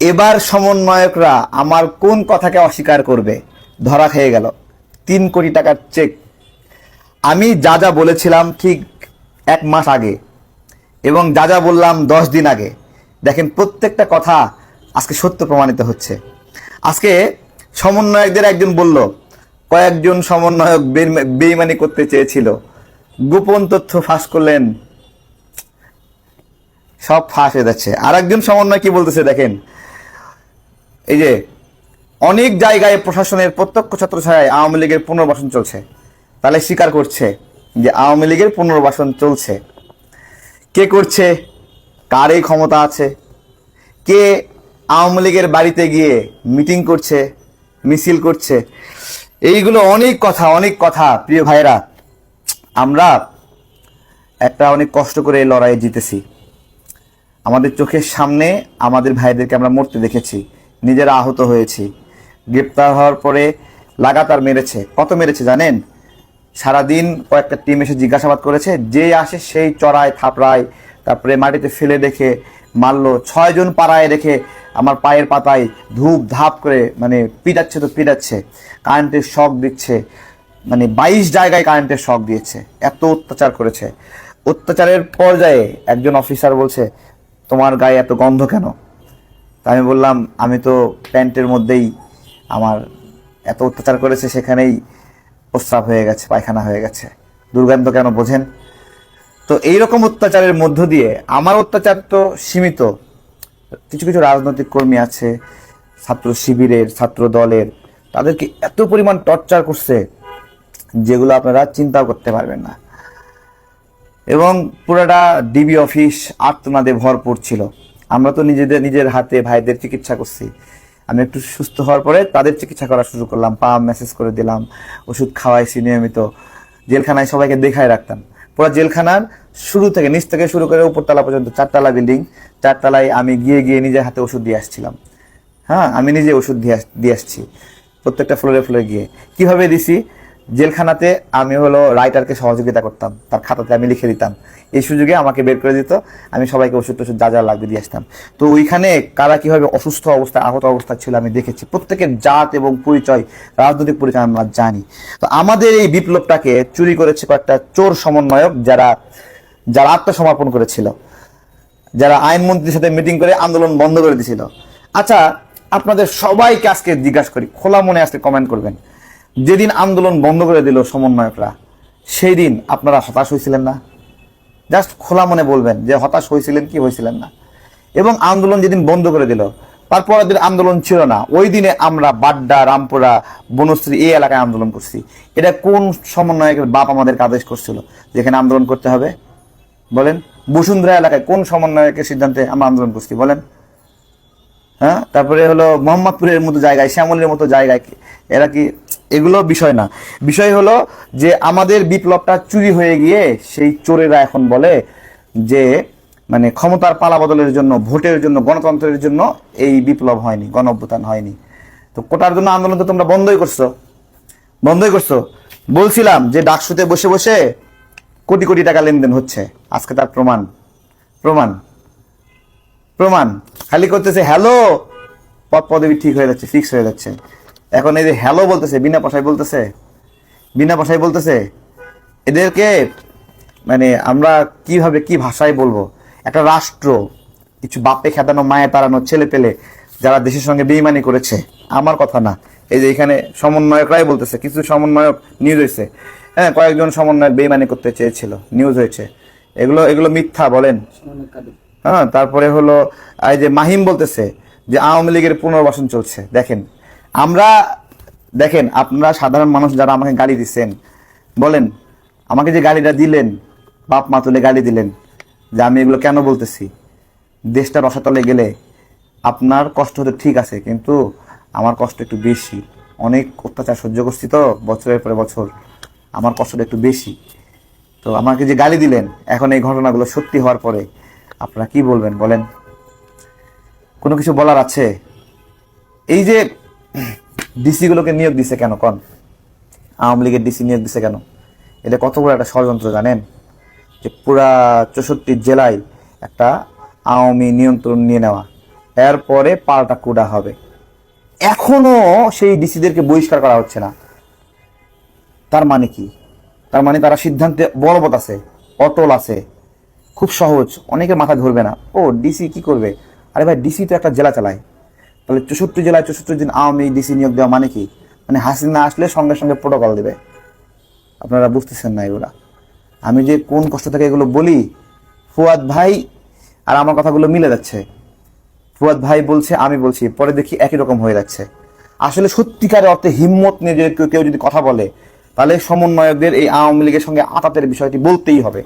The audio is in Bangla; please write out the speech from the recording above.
এবার সমন্বয়করা আমার কোন কথাকে অস্বীকার করবে? ধরা খেয়ে গেল। তিন কোটি টাকার চেক। আমি যা যা বলেছিলাম ঠিক এক মাস আগে এবং যা যা বললাম দশ দিন আগে। দেখেন প্রত্যেকটা কথা আজকে সত্য প্রমাণিত হচ্ছে। আজকে সমন্বয়কদের একজন বলল, কয়েকজন সমন্বয়ক বেইমা- বেইমানি করতে চেয়েছিল। গোপন তথ্য ফাঁস করলেন সব ফাঁস হয়ে যাচ্ছে। আর একজন সমন্বয় কি বলতেছে দেখেন? এই যে, অনেক জায়গায় প্রশাসনের প্রত্যক্ষ ছত্রছায়ায় আওয়ামী লীগের পুনর্বাসন চলছে। তাহলে স্বীকার করছে যে আওয়ামী লীগের পুনর্বাসন চলছে। কে করছে? কার এই ক্ষমতা আছে? কে আওয়ামী লীগের বাড়িতে গিয়ে মিটিং করছে, মিছিল করছে? এইগুলো অনেক কথা অনেক কথা, প্রিয় ভাইরা আমরা একটা অনেক কষ্ট করে এই লড়াইয়ে জিতেছি। আমাদের চোখের সামনে আমাদের ভাইদেরকে আমরা মরতে দেখেছি, নিজেরা আহত হয়েছি। গ্রেপ্তার হওয়ার পরে লাগাতার মেরেছে। কত মেরেছে জানেন? সারাদিন কয়েকটা টিম এসে জিজ্ঞাসাবাদ করেছে, যে আসে সেই চড়ায়, থাপড়ায়, তারপরে মাটিতে ফেলে রেখে মারলো ছয়জন পাড়ায় রেখে আমার পায়ের পাতায় ধূপ ধাপ করে মানে পিটাচ্ছে তো পিটাচ্ছে কারেন্টের শখ দিচ্ছে মানে বাইশ জায়গায় কারেন্টের শখ দিয়েছে, এত অত্যাচার করেছে। অত্যাচারের পর্যায়ে একজন অফিসার বলছে তোমার গায়ে এত গন্ধ কেন? তা আমি বললাম, আমি তো প্যান্টের মধ্যেই আমার এত অত্যাচার করেছে, সেখানেই প্রস্রাব হয়ে গেছে, পায়খানা হয়ে গেছে। দুর্গন্ধ কেন বোঝেন? তো এইরকম অত্যাচারের মধ্য দিয়ে আমার অত্যাচার তো সীমিত। কিছু কিছু রাজনৈতিক কর্মী আছে, ছাত্র শিবিরের, ছাত্র দলের, তাদেরকে এত পরিমাণ টর্চার করছে, যেগুলো আপনারা চিন্তাও করতে পারবেন না। এবং পুরোটা ডিবি অফিস আর্তনাদে ভরপুর ছিল। আমরা তো নিজেদের, নিজের হাতে ভাইদের চিকিৎসা করছি। আমি একটু সুস্থ হওয়ার পরে তাদের চিকিৎসা করা শুরু করলাম, পা মেসেজ করে দিলাম, ওষুধ খাওয়াইছি নিয়মিত। জেলখানায় সবাইকে দেখায় রাখতাম। পুরো জেলখানার শুরু থেকে, নিচ থেকে শুরু করে উপরতলা পর্যন্ত চারতলা বিল্ডিং চারতলায় আমি গিয়ে গিয়ে নিজের হাতে ওষুধ দিয়ে আসছিলাম। হ্যাঁ আমি নিজে ওষুধ দিয়ে দিয়ে আসছি প্রত্যেকটা ফ্লোরে ফ্লোরে গিয়ে। কীভাবে দিছি? জেলখানাতে আমি হলো রাইটারকে সহযোগিতা করতাম, তার খাতাতে আমি লিখে দিতাম। এই সুযোগে আমাকে বের করে দিত, আমি সবাইকে ওষুধ টষুধ যা যা লাগবে দিয়ে আসতাম। তো ওইখানে কারা কীভাবে অসুস্থ অবস্থায়, আহত অবস্থা ছিল আমি দেখেছি। প্রত্যেকের জাত এবং পরিচয়, রাজনৈতিক পরিচয় আমরা জানি। তো আমাদের এই বিপ্লবটাকে চুরি করেছে কয়েকটা চোর সমন্বয়ক যারা যারা আত্মসমর্পণ করেছিল। যারা আইনমন্ত্রীর সাথে মিটিং করে আন্দোলন বন্ধ করে দিয়েছিল আচ্ছা আপনাদের সবাইকে আজকে জিজ্ঞাসা করি, খোলা মনে আজকে কমেন্ট করবেন। যেদিন আন্দোলন বন্ধ করে দিল সমন্বয়করা সেই দিন আপনারা হতাশ হয়েছিলেন না? জাস্ট খোলা মনে বলবেন যে হতাশ হয়েছিলেন কি হয়েছিলেন না? এবং আন্দোলন যেদিন বন্ধ করে দিল তারপরের দিন আন্দোলন ছিল না। ওই দিনে আমরা বাড্ডা, রামপুরা, বনশ্রী এই এলাকায় আন্দোলন করছি। এটা কোন সমন্বয়কের বাপ আমাদের আদেশ করছিল? যেখানে আন্দোলন করতে হবে? বলেন, বসুন্ধরা এলাকায় কোন সমন্বয়কের সিদ্ধান্তে আমরা আন্দোলন করছি? বলেন। হ্যাঁ তারপরে হলো মোহাম্মদপুরের মতো জায়গায়, শ্যামলের মতো জায়গায়, এরা কি এগুলো বিষয় না। বিষয় হলো যে আমাদের বিপ্লবটা চুরি হয়ে গিয়ে সেই চোরেরা এখন বলে যে মানে ক্ষমতার পালা বদলের জন্য, ভোটের জন্য, গণতন্ত্রের জন্য এই বিপ্লব হয়নি গণ অভ্যুত্থান হয়নি। তো কোটার জন্য আন্দোলন তো তোমরা বন্ধই করছ। বন্ধই করছ। বলছিলাম যে ডাকসুতে বসে বসে কোটি কোটি টাকা লেনদেন হচ্ছে। আজকে তার প্রমাণ। প্রমাণ। প্রমাণ। খালি করতেছে, হ্যালো, পদ পদবি ঠিক হয়ে যাচ্ছে ফিক্স হয়ে যাচ্ছে। এখন এই যে হ্যালো বলতেছে, বিনা পয়সায় বলতেছে, বিনা পয়সায় বলতেছে, এদেরকে মানে আমরা কীভাবে কি ভাষায় বলব? একটা রাষ্ট্র, কিছু বাপে খেদানো মায়ে তাড়ানো, ছেলে পেলে যারা দেশের সঙ্গে বেইমানি করেছে, আমার কথা না। এই যে এখানে সমন্বয়করাই বলতেছে, কিছু সমন্বয়ক নিউজ হয়েছে। হ্যাঁ কয়েকজন সমন্বয়ক বেইমানি করতে চেয়েছিল নিউজ হয়েছে। এগুলো এগুলো মিথ্যা, বলেন। হ্যাঁ তারপরে হলো, এই যে মাহিম বলতেছে যে আওয়ামী লীগের পুনর্বাসন চলছে, দেখেন। আমরা, দেখেন, আপনারা সাধারণ মানুষ যারা আমাকে গালি দিচ্ছেন, বলেন, আমাকে যে গালিটা দিলেন, বাপ মা তুলে গালি দিলেন, যে আমি এগুলো কেন বলতেছি? দেশটা রসাতলে গেলে আপনার কষ্ট হতে ঠিক আছে, কিন্তু আমার কষ্ট একটু বেশি। অনেক অত্যাচার সহ্য করছি তো, বছরের পরে বছর। আমার কষ্টটা একটু বেশি। তো আমাকে যে গালি দিলেন, এখন এই ঘটনাগুলো সত্যি হওয়ার পরে আপনারা কি বলবেন, বলেন? কোনো কিছু বলার আছে? এই যে ডিসি গুলোকে নিয়োগ দিছে কেন? কন? আওয়ামী লীগের ডিসি নিয়োগ দিছে কেন? এটা কত বড় একটা ষড়যন্ত্র জানেন? যে পুরা চৌষট্টি জেলায় একটা আওয়ামী নিয়ন্ত্রণ নিয়ে নেওয়া। এরপরে পাল্টা কুড়া হবে। এখনও সেই ডিসিদেরকে বহিষ্কার করা হচ্ছে না। তার মানে কি? তার মানে তারা সিদ্ধান্তে বলবৎ আছে, অটল আছে। খুব সহজ, অনেকের মাথা ধরবে না। ও, ডিসি কি করবে? আরে ভাই, ডিসি তো একটা জেলা চালায়। তাহলে চৌষট্টি জেলায় চৌষট্টি দিন আওয়ামী ডিসি নিয়োগ দেওয়া মানে কি? মানে হাসিনা আসলে সঙ্গে সঙ্গে প্রোটোকল দেবে। আপনারা বুঝতেছেন না এগুলা। আমি যে কোন কষ্ট থেকে এগুলো বলি, ফুয়াদ ভাই আর আমার কথাগুলো মিলে যাচ্ছে। ফুয়াদ ভাই বলছে, আমি বলছি, পরে দেখি একই রকম হয়ে যাচ্ছে। আসলে সত্যিকারের অর্থে হিম্মত নিয়ে যদি কেউ যদি কথা বলে, তাহলে সমন্বয়কদের এই আওয়ামী লীগের সঙ্গে আতাতের বিষয়টি বলতেই হবে।